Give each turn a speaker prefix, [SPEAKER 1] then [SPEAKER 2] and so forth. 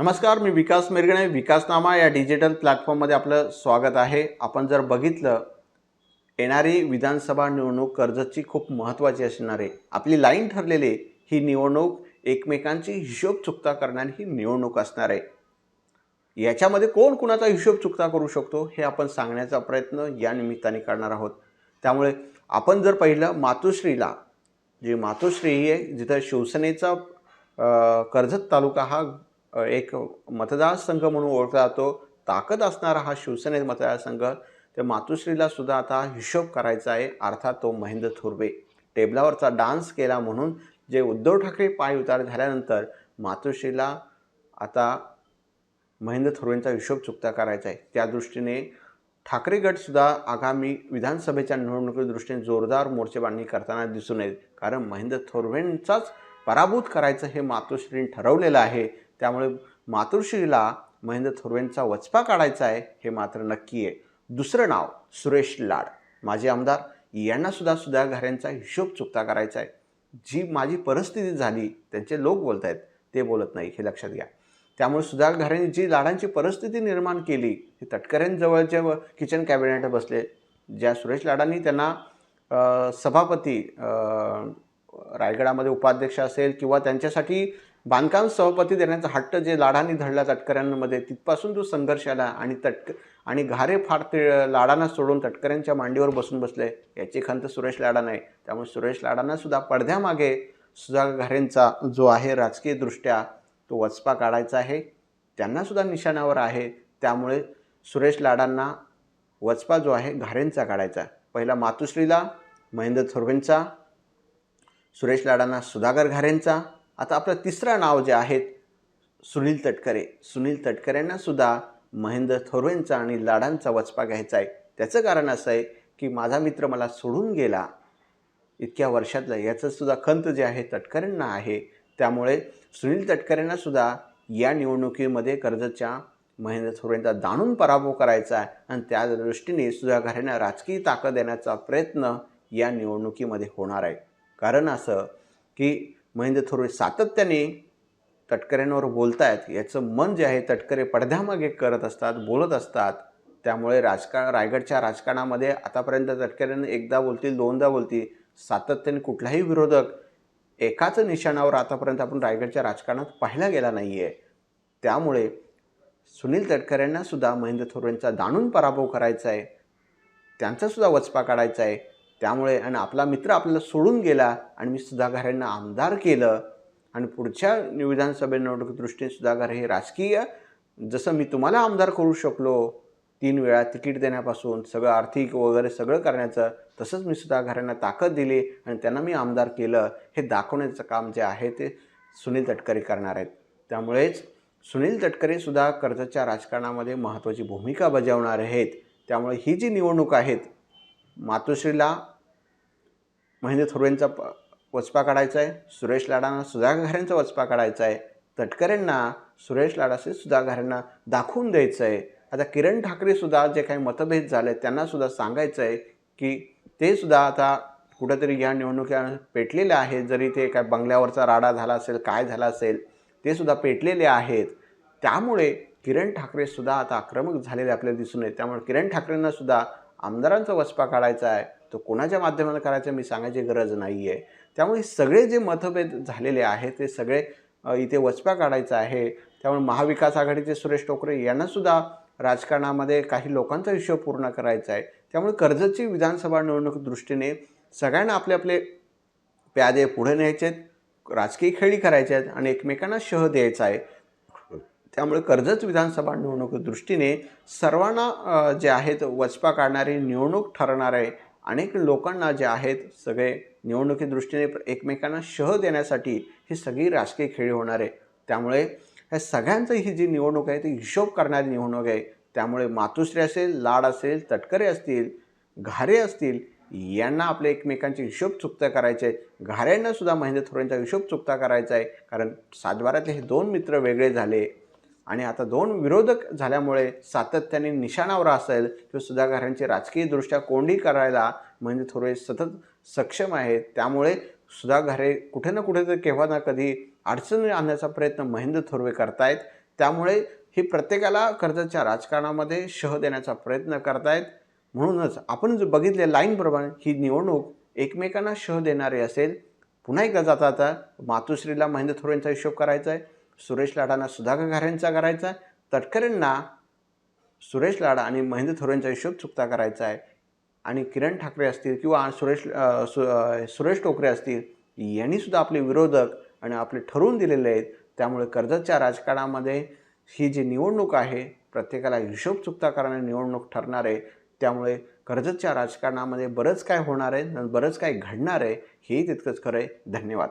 [SPEAKER 1] नमस्कार मी विकास मिरगणे विकासनामा या डिजिटल प्लॅटफॉर्ममध्ये आपलं स्वागत आहे. आपण जर बघितलं येणारी विधानसभा निवडणूक कर्जतची खूप महत्त्वाची असणार आहे. आपली लाईन ठरलेली ही निवडणूक एकमेकांची हिशोब चुकता करणारी ही निवडणूक असणार आहे. याच्यामध्ये कोण कुणाचा हिशोब चुकता करू शकतो हे आपण सांगण्याचा प्रयत्न या निमित्ताने करणार आहोत. त्यामुळे आपण जर पाहिलं मातोश्रीला जी मातोश्री ही आहे जिथं शिवसेनेचा कर्जत तालुका हा एक मतदारसंघ म्हणून ओळखला जातो. ताकद असणारा हा शिवसेने मतदारसंघ त्या मातुश्रीला सुद्धा आता हिशोब करायचा आहे. अर्थात तो महेंद्र थोरवे. टेबलावरचा डान्स केला म्हणून जे उद्धव ठाकरे पाय उतार झाल्यानंतर मातोश्रीला आता महेंद्र थोरवेंचा हिशोब चुकता करायचा आहे. त्या दृष्टीने ठाकरे गटसुद्धा आगामी विधानसभेच्या निवडणुकीदृष्टीने जोरदार मोर्चेबांधणी करताना दिसून येत कारण महेंद्र थोरवेंचाच पराभूत करायचं हे मातोश्रीने ठरवलेलं आहे. त्यामुळे मातृश्रीला महेंद्र थोरवेंचा वचपा काढायचा आहे हे मात्र नक्की आहे. दुसरं नाव सुरेश लाड. माजी आमदार यांनासुद्धा सुद्धा सुधा घऱ्यांचा हिशोब चुकता करायचा आहे. जी माझी परिस्थिती झाली त्यांचे लोक बोलत आहेत ते बोलत नाही हे लक्षात घ्या. त्यामुळे सुधाकर घरांनी जी लाडांची परिस्थिती निर्माण केली ही तटकऱ्यांजवळचे व किचन कॅबिनेट बसले ज्या सुरेश लाडांनी त्यांना सभापती रायगडामध्ये उपाध्यक्ष असेल किंवा त्यांच्यासाठी बांधकाम सभापती देण्याचा हट्ट जे लाडांनी धडला तटकऱ्यांमध्ये तिथपासून जो संघर्ष आला आणि तटक आणि घारे फार ते लाडांना सोडून तटकऱ्यांच्या मांडीवर बसून बसले. याची खंत सुरेश लाडा नाही. त्यामुळे सुरेश लाडांनासुद्धा पडद्यामागे सुधाकर घारेंचा जो आहे राजकीयदृष्ट्या तो वचपा काढायचा आहे. त्यांनासुद्धा निशाणावर आहे. त्यामुळे सुरेश लाडांना वचपा जो आहे घारेंचा काढायचा. पहिला मातुश्रीला महेंद्र थोरवेंचा सुरेश लाडांना सुधाकर घारेंचा आता आपलं तिसरं नाव जे आहेत सुनील तटकरे. सुनील तटकरेंना सुद्धा महेंद्र थोरवेंचा आणि लाडांचा वचपा घ्यायचा आहे. त्याचं कारण असं आहे की माझा मित्र मला सोडून गेला. इतक्या वर्षातलं याचंसुद्धा खंत जे आहे तटकरेंना आहे. त्यामुळे सुनील तटकरेंना सुद्धा या निवडणुकीमध्ये कर्जतच्या महेंद्र थोरेंचा जाणून पराभव करायचा आहे आणि त्या दृष्टीने सुद्धा घरांना राजकीय ताकद देण्याचा प्रयत्न या निवडणुकीमध्ये होणार आहे. कारण असं की महेंद्र थोरवे सातत्याने तटकऱ्यांवर बोलत आहेत याचं मन जे आहे तटकरे पडद्यामागे करत असतात बोलत असतात. त्यामुळे राजकारण रायगडच्या राजकारणामध्ये आतापर्यंत तटकऱ्यांना एकदा बोलतील दोनदा बोलतील. सातत्याने कुठलाही विरोधक एकाच निशाणावर आतापर्यंत आपण रायगडच्या राजकारणात पाहिला गेला नाही आहे त्यामुळे सुनील तटकऱ्यांनासुद्धा महेंद्र थोरवेंचा जाणून पराभव करायचा आहे त्यांचासुद्धा वचपा काढायचा आहे त्यामुळे आणि आपला मित्र आपल्याला सोडून गेला आणि मी सुधाकरांना आमदार केलं आणि पुढच्या विधानसभा निवडणूक दृष्टीने सुधाकर हे राजकीय जसं मी तुम्हाला आमदार करू शकलो तीन वेळा तिकीट देण्यापासून सगळं आर्थिक वगैरे सगळं करण्याचं तसंच मी सुधाकरांना ताकद दिली आणि त्यांना मी आमदार केलं. हे दाखवण्याचं काम जे आहे ते सुनील तटकरे करणार आहेत. त्यामुळेच सुनील तटकरे सुद्धा कर्जतच्या राजकारणामध्ये महत्त्वाची भूमिका बजावणार आहेत. त्यामुळे ही जी निवडणूक आहेत मातोश्रीला महेंद्र थोरवेंचा प वचपा काढायचा आहे सुरेश लाडांना सुधाघाऱ्यांचा वचपा काढायचा आहे तटकरेंना सुरेश लाडाचे सुधाघरांना दाखवून द्यायचं आहे आता किरण ठाकरेसुद्धा जे काही मतभेद झाले त्यांनासुद्धा सांगायचं आहे की ते सुद्धा आता कुठंतरी या निवडणुका पेटलेल्या आहेत. जरी ते काय बंगल्यावरचा राडा झाला असेल काय झाला असेल ते सुद्धा पेटलेले आहेत. त्यामुळे किरण ठाकरेसुद्धा आता आक्रमक झालेले आपल्याला दिसून येत. त्यामुळे किरण ठाकरेंनासुद्धा आमदारांचा वचपा काढायचा आहे तो कोणाच्या माध्यमातून करायचा मी सांगायची गरज नाही आहे त्यामुळे सगळे जे मतभेद झालेले आहेत ते सगळे इथे वचपा काढायचा आहे. त्यामुळे महाविकास आघाडीचे सुरेश टोकरे यांनासुद्धा राजकारणामध्ये काही लोकांचा हिशोब पूर्ण करायचा आहे. त्यामुळे कर्जतची विधानसभा निवडणूक दृष्टीने सगळ्यांना आपले आपले प्यादे पुढे न्यायचे आहेत राजकीय खेळी करायचे आहेत आणि एकमेकांना शह द्यायचा आहे. त्यामुळे कर्जत विधानसभा निवडणुकी दृष्टीने सर्वांना जे आहेत वचपा काढणारी निवडणूक ठरणार आहे अनेक लोकांना जे आहेत सगळे निवडणुकी दृष्टीने एकमेकांना शह देण्यासाठी ही सगळी राजकीय खेळी होणार आहे. त्यामुळे ह्या सगळ्यांचं ही जी निवडणूक आहे ती हिशोब करणारी निवडणूक आहे. त्यामुळे मातुश्री असेल लाड असेल तटकरे असतील घारे असतील यांना आपले एकमेकांचे हिशोब चुकता करायचे आहेत घाऱ्यांना महेंद्र थोरांचा हिशोब चुकता करायचा आहे. कारण सातबाऱ्यातले हे दोन मित्र वेगळे झाले आणि आता दोन विरोधक झाल्यामुळे सातत्याने निशाणावर असेल किंवा सुधाकरांची राजकीयदृष्ट्या कोंडी करायला म्हणजे थोडे सतत सक्षम आहेत. त्यामुळे सुधाघरे कुठे ना कुठे तर केव्हा ना कधी अडचणी आणण्याचा प्रयत्न महेंद्र थोरवे करतायत. त्यामुळे ही प्रत्येकाला कर्जाच्या राजकारणामध्ये शह देण्याचा प्रयत्न करतायत. म्हणूनच आपण जर बघितले लाईनप्रमाणे ही निवडणूक एकमेकांना शह देणारी असेल. पुन्हा एकदा जाता आता मातुश्रीला महेंद्र थोरेंचा हिशोब करायचा आहे सुरेश लाडांना सुधाकर घारेंचा करायचा आहे. तटकरेंना सुरेश लाडा आणि महेंद्र थोरेंचा हिशोब चुकता करायचा आहे. आणि किरण ठाकरे असतील किंवा सुरेश सु सुरेश टोकरे असतील यांनीसुद्धा आपले विरोधक आणि आपले ठरवून दिलेले आहेत. त्यामुळे कर्जतच्या राजकारणामध्ये ही जी निवडणूक आहे प्रत्येकाला हिशोब चुकता करणारी निवडणूक ठरणार आहे. त्यामुळे कर्जतच्या राजकारणामध्ये बरंच काय होणार आहे बरंच काय घडणार आहे हेही तितकंच खरं आहे. धन्यवाद.